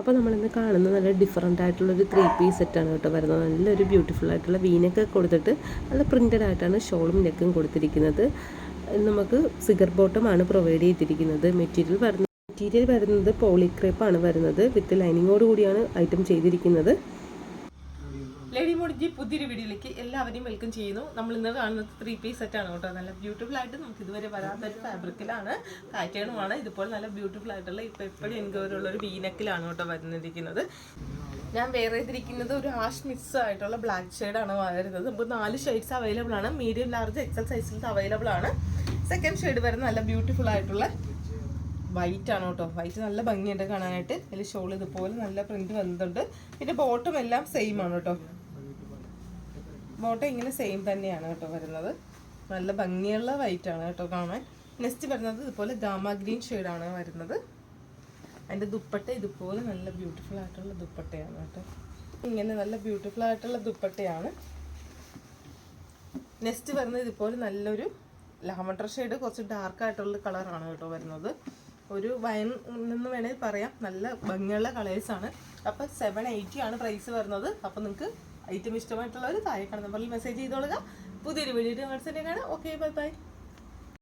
അപ്പോൾ നമ്മളിന്ന് കാണുന്ന നല്ല ഡിഫറെന്റ് ആയിട്ടുള്ളൊരു ത്രീ പീസ് സെറ്റാണ് കേട്ടോ വരുന്നത്. നല്ലൊരു ബ്യൂട്ടിഫുൾ ആയിട്ടുള്ള വീനൊക്കെ കൊടുത്തിട്ട് നല്ല പ്രിന്റഡ് ആയിട്ടാണ് ഷോളും നെക്കും കൊടുത്തിരിക്കുന്നത്. നമുക്ക് സിഗർ ബോട്ടമാണ് പ്രൊവൈഡ് ചെയ്തിരിക്കുന്നത്. മെറ്റീരിയൽ വരുന്നത് മെറ്റീരിയൽ വരുന്നത് പോളിക്രേപ്പാണ് വരുന്നത്. വിത്ത് ലൈനിങ്ങോട് കൂടിയാണ് ഐറ്റം ചെയ്തിരിക്കുന്നത്. ലേഡി മോഡിജി പുതിയൊരു വീഡിയോയിലേക്ക് എല്ലാവരെയും വെൽക്കം ചെയ്യുന്നു. നമ്മൾ ഇന്ന് കാണുന്നത് ത്രീ പീസ് സെറ്റ് ആണ് കേട്ടോ. നല്ല ബ്യൂട്ടിഫുൾ ആയിട്ട് നമുക്ക് ഇതുവരെ വരാത്ത ഒരു ഫാബ്രിക്കിലാണ് പാറ്റേണുമാണ് ഇതുപോലെ നല്ല ബ്യൂട്ടിഫുൾ ആയിട്ടുള്ള ഇപ്പൊ എപ്പോഴും ഉള്ള ഒരു വീനക്കിലാണ് കേട്ടോ വരുന്നിരിക്കുന്നത് ഞാൻ വേറെ ഇതിരിക്കുന്നത് ഒരു ആഷ് മിക്സ് ആയിട്ടുള്ള ബ്ലാക്ക് ആണ് വരുന്നത്. നമുക്ക് നാല് ഷെയ്ഡ്സ് അവൈലബിൾ ആണ്. മീഡിയം ലാർജ് എക്സൽ സൈസിൽ അവൈലബിൾ ആണ്. സെക്കൻഡ് ഷെയ്ഡ് വരുന്ന നല്ല ബ്യൂട്ടിഫുൾ ആയിട്ടുള്ള വൈറ്റ് ആണ് കേട്ടോ. വൈറ്റ് നല്ല ഭംഗിയുണ്ട് കാണാനായിട്ട്. അതിൽ ഷോൾ ഇതുപോലെ നല്ല പ്രിന്റ് വന്നിട്ടുണ്ട്. പിന്നെ ബോട്ടം എല്ലാം സെയിം ആണ് കേട്ടോ. ബോട്ടം ഇങ്ങനെ സെയിം തന്നെയാണ് കേട്ടോ വരുന്നത്. നല്ല ഭംഗിയുള്ള വൈറ്റ് ആണ് കേട്ടോ കാണാൻ. നെക്സ്റ്റ് വരുന്നത് ഇതുപോലെ ഗാമ ഗ്രീൻ ആണ് വരുന്നത്. അതിന്റെ ദുപ്പട്ട ഇതുപോലെ നല്ല ബ്യൂട്ടിഫുൾ ആയിട്ടുള്ള ദുപ്പട്ടയാണ് കേട്ടോ. ഇങ്ങനെ നല്ല ബ്യൂട്ടിഫുൾ ആയിട്ടുള്ള ദുപ്പട്ടയാണ്. നെക്സ്റ്റ് വരുന്നത് ഇതുപോലെ നല്ലൊരു ലാവണ്ടർ ഷെയ്ഡ് കുറച്ച് ഡാർക്ക് ആയിട്ടുള്ള കളറാണ് കേട്ടോ വരുന്നത്. ഒരു വയൻ എന്ന് വേണമെങ്കിൽ പറയാം. നല്ല ഭംഗിയുള്ള കളേഴ്സാണ് അപ്പം സെവൻ എയ്റ്റി ആണ് പ്രൈസ് വരുന്നത്. അപ്പം നിങ്ങൾക്ക് ഐറ്റം ഇഷ്ടമായിട്ടുള്ളവർ താഴെ കാണുന്ന നമ്പറിൽ മെസ്സേജ് ചെയ്തോളുക. പുതിയൊരു വീഡിയോ കാണാം. Okay bye bye